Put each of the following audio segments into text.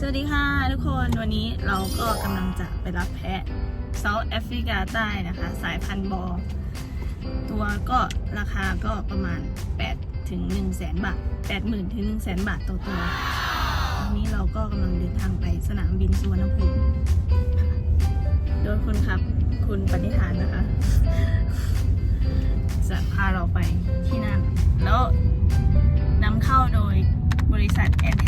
สวัสดีค่ะทุกคนวันนี้เราก็กำลังจะไปรับแพะเซาท์แอฟริกาใต้นะคะ สายพันธุ์บอ ตัวก็ราคาก็ประมาณ 8 ถึง 1 0 0 0 0แสนบาท 80,000 ถึง 1 0 0 0 0แสนบาทต่อตัววันนี้เราก็กำลังเดินทางไปสนามบินสุวรรณภูมิโดยคุณครับคุณปฏิหารนะคะ จะพาเราไปที่นั่น แล้วนำเข้าโดยบริษัท a n t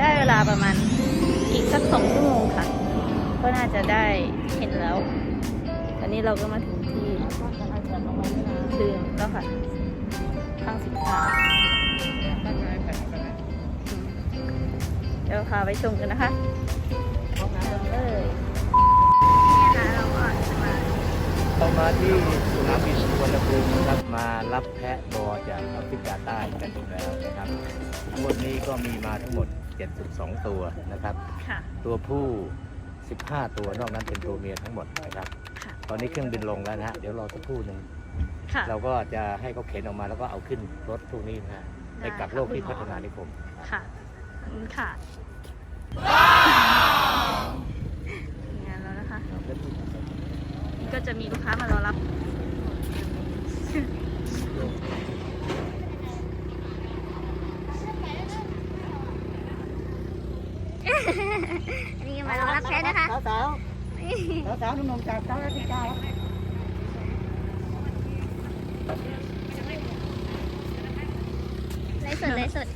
ได้เวลาประมาณอีกสักสองชั่วโมงค่ะ ก็น่าจะได้เห็นแล้ว ตอนนี้เราก็มาถึงที่ถึงแล้วค่ะข้างสินค้าเดี๋ยวพาไปชมกันนะคะเลยเรามาเรามาที่สนามบินสุวรรณภูมินะครับมารับแพะบอจากแอฟริกาใต้กันอีกแล้วนะครับงวดนี้ก็มีมาทั้งหมด 72 ตัวนะครับ ค่ะ ตัวผู้ 15 ตัวนอกนั้นเป็นตัวเมียทั้งหมดนะครับ ค่ะ ตอนนี้เครื่องบินลงแล้วนะฮะเดี๋ยวรอสักครู่หนึ่งค่ะเราก็จะให้เขาเข็นออกมาแล้วก็เอาขึ้นรถพวกนี้นะฮะไปกักโลกที่พัฒนานิคม ค่ะขอบคุณค่ะงานแล้วนะคะนี่ก็จะมีลูกค้ามารอรับ อันนี้มารอรับแพทนะคะ สาวสาวสาวสาวหนุ่มๆจากเซาท์แอฟริกาครับเลยสดเลยสด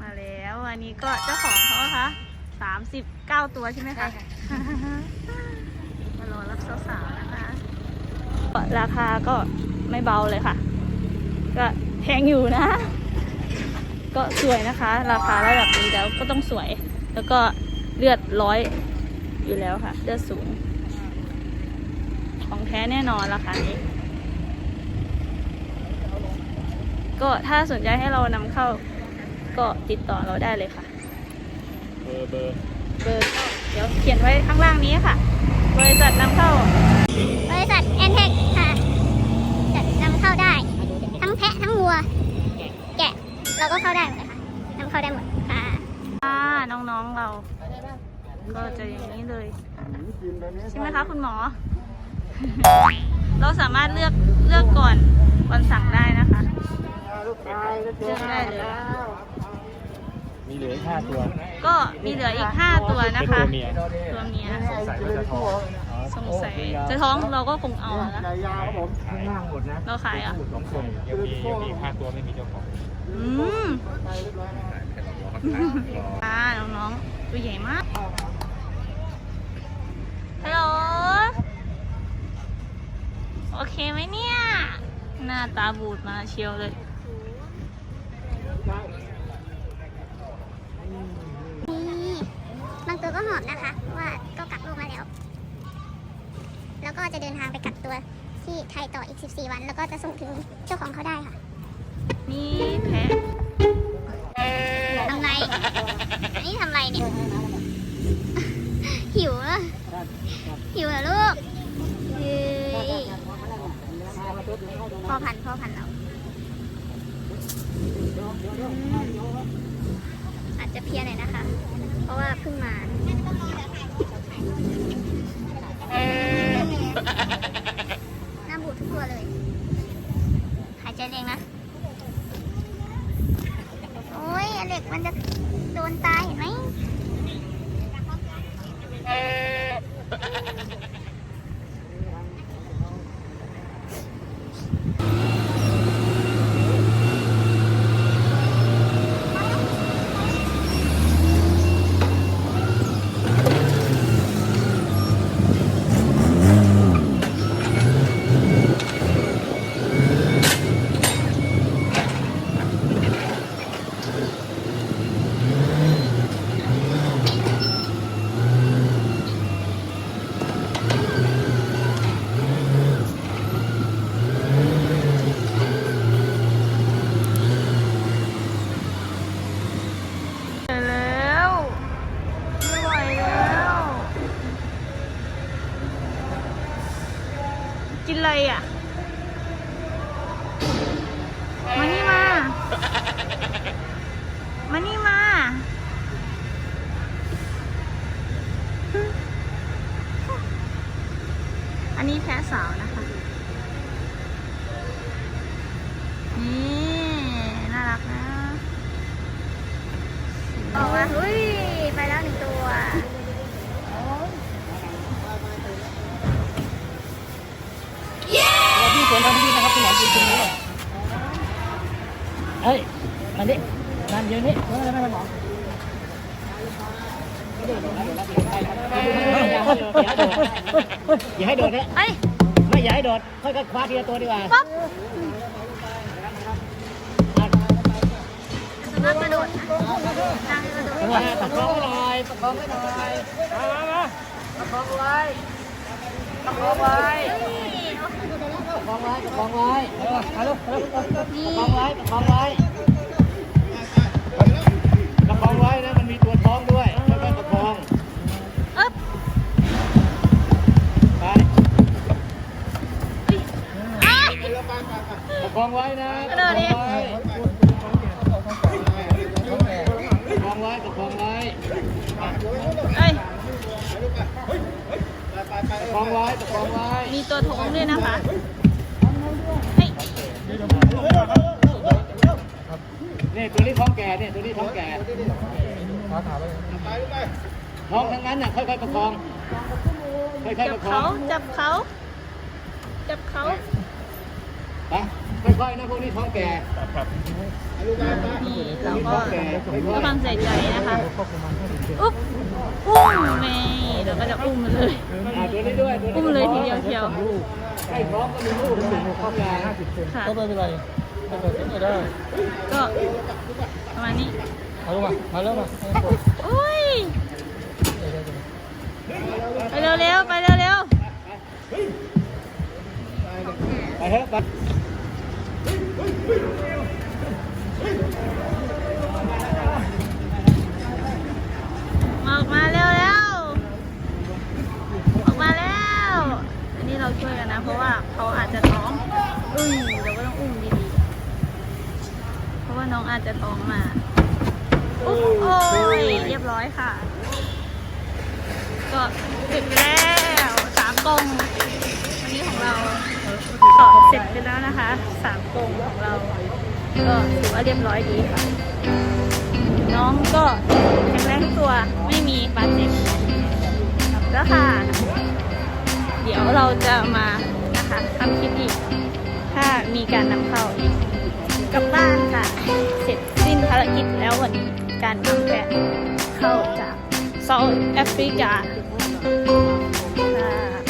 มาแล้วอันนี้ก็เจ้าของเขาอะคะสามสิบเก้าตัวใช่ไหมคะ มารอรับสาวๆนะคะ ราคาก็ไม่เบาเลยค่ะ ก็ แพงอยู่นะ ก็สวยนะคะ ราคาระดับนี้แล้วก็ต้องสวย แล้วก็เลือดร้อยอยู่แล้วค่ะ เลือดสูง ของแท้แน่นอนราคานี้ ก็ถ้าสนใจให้เรานำเข้าก็ติดต่อเราได้เลยค่ะ เบอร์เบอร์เบอร์ก็เดี๋ยวเขียนไว้ข้างล่างนี้ค่ะ บริษัทนำเข้า บริษัทแอนเทคค่ะจะนำเข้าได้ ทั้งแพะทั้ง วัว แกะเราก็เข้าได้หมดเลยค่ะนำเข้าได้หมดค่ะค่ะน้องๆเรา ก็จะอย่างนี้เลย ใช่ไหมคะคุณหมอ เราสามารถเลือกเลือกก่อนวันสั่งได้นะคะลูกชายก็เจอได้เลยมีเหลืออีก5ตัว ก็มีเหลืออีก5ตัวนะคะเป็นตัวเมียตัวเมียใส่ว่าจะท้อง สงสัยจะท้องเราก็คงเอาอะนะใหญ่ยาวครับผมข้างล่างหมดนะเราขายอะสองคนยังมียังมีห้าตัวไม่มีเจ้าของอืมใส่เรียบร้อยนะอ่าน้องๆตัวใหญ่มากฮัลโหลโอเคไหมเนี่ย หน้าตาบูดมาเชียวเลย นี่บางตัวก็หอมนะคะ ว่าก็กักลูกมาแล้ว แล้ว ก็จะเดินทางไปกักตัวที่ไทยต่ออีก 14 วัน แล้วก็จะส่งถึงเจ้าของเขาได้ค่ะ นี่แพะทำไรอันนี้ทำไรเนี่ย หิวเหรอหิวเหรอลูกเฮ้ยพ่อพันธุ์พ่อพันธุ์เราอืมอาจจะเพลียหน่อยนะคะ เพราะว่าเพิ่งมา อะไรอะ มานี่มา มานี่มา อันนี้แพ้สาวนะคะ นี่ น่ารักนะบอกว่าเฮ้ย ไปแล้วหนึ่งตัว พี่สวนทำพี่นะครับสนามบินตรงนี้เฮ้ยมาดินั่นยืนนี่ไม่ไม่ไม่หมออย่าให้โดดนะเอ้ยไม่อย่าให้โดดค่อยๆคว้าทีละตัวดีกว่าป๊อปนางกระโดดนะนางกระโดดประคองไว้หน่อยประคองไว้หน่อยมามามาประคองไว้ประคองไว้ ประคองไว้ประคองไว้มาลูกมาลูกประคองไว้ประคองไว้ประคองไว้นะมันมีตัวท้องด้วยค่อยๆประคองอึ๊บไปอ้ายประคองไว้นะกระโดดดิประคองไว้ประคองไว้ เอ้ยประคองไว้ประคองไว้มีตัวโถงด้วยนะคะเฮ้ยนี่ตัวนี้ท้องแก่เนี่ยตัวนี้ท้องแก่ท้องทั้งนั้นน่ะค่อยๆประคองค่อยจัๆบประคอเขางจับเขาจับเขาไป ค่อยๆนะพวกนี้ท้องแก่นี่เราท้ก็องแก่ค่อยกำลังใส่ใจนะคะอุ๊บอุ้มนี่เดี๋ยวก็จะอุ้มมันเลยๆอ่าตัวนี้ด้วยตัวนี้อุ้มเลยทีเดียวเชียวใกล้ท้องก็มีลูกนะท้องแก่ค่ะก็ไม่เป็นไรถ้าเกิดไม่ได้ก็ประมาณนี้เอาลงมามาแล้วมาให้กดอุ้ยไปเร็วๆไปเร็วไปเถอะไป ช่วยกันนะ เพราะว่าเขาอาจจะท้องอุ้ยเราก็ต้องอุ้มดีๆ เพราะว่าน้องอาจจะท้องมาโอ้ยเรียบร้อยค่ะ ก็เสร็จไปแล้วสามกงวันนี้ของเราก็เสร็จไปแล้วนะคะสามกงของเรา ก็ถือว่าเรียบร้อยดีค่ะ น้องก็แข็งแรงทุกตัวไม่มีบาดเจ็บแล้วค่ะ ดี๋ยวเราจะมานะคะทำคลิปอีก ถ้ามีการนำเข้าอีกกลับบ้านค่ะ เสร็จสิ้นภารกิจแล้ววันนี้การนำแพะเข้าจากเซาท์แอฟริกาค่ะ